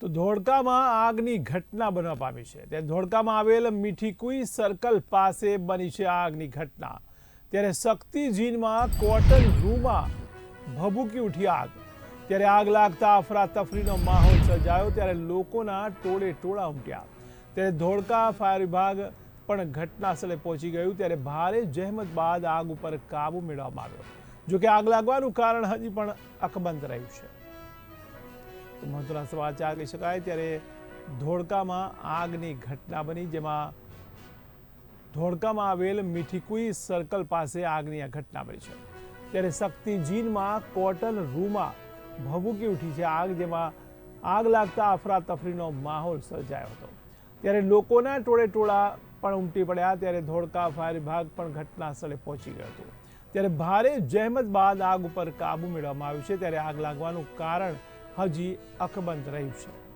તો ધોળકામાં આગની ઘટના બનવા પામી છે. ત્યારે ધોળકામાં આવેલ મીઠીકુઈ સર્કલ પાસે બની છે આગની ઘટના. ત્યારે શક્તિ જીનમાં કોટન રૂમાં ભભૂકી ઉઠી આગ. ત્યારે આગ લાગતા અફરાતફરીનો માહોલ સર્જાયો. ત્યારે લોકોના ટોળે ટોળા ઉમટ્યા. ત્યારે ધોળકા ફાયર વિભાગ પણ ઘટના સ્થળે પહોંચી ગયું. ત્યારે ભારે જહેમત બાદ આગ ઉપર કાબુ મેળવવામાં આવ્યો. જોકે આગ લાગવાનું કારણ હજી પણ અકબંધ રહ્યું છે. મહત્વના સમાચાર કહી શકાય. ત્યારે ધોળકામાં આગની ઘટના બની જેમાં ધોળકામાં આવેલ મીઠીકુઈ સર્કલ પાસે આગની આ ઘટના બની છે. ત્યારે શક્તિજીનમાં કોટન રૂમાં ભભૂકી ઉઠી છે આગ જેમાં આગ લાગતા અફરાતફરીનો માહોલ સર્જાયો હતો. ત્યારે લોકોના ટોળે ટોળા પણ ઉમટી પડ્યા. ત્યારે ધોળકા ફાયર વિભાગ પણ ઘટના સ્થળે પહોંચી ગયો હતો. ત્યારે ભારે જહેમત બાદ આગ ઉપર કાબુ મેળવવામાં આવ્યું છે. ત્યારે આગ લાગવાનું કારણ હજી અકબંધ રહ્યું છે.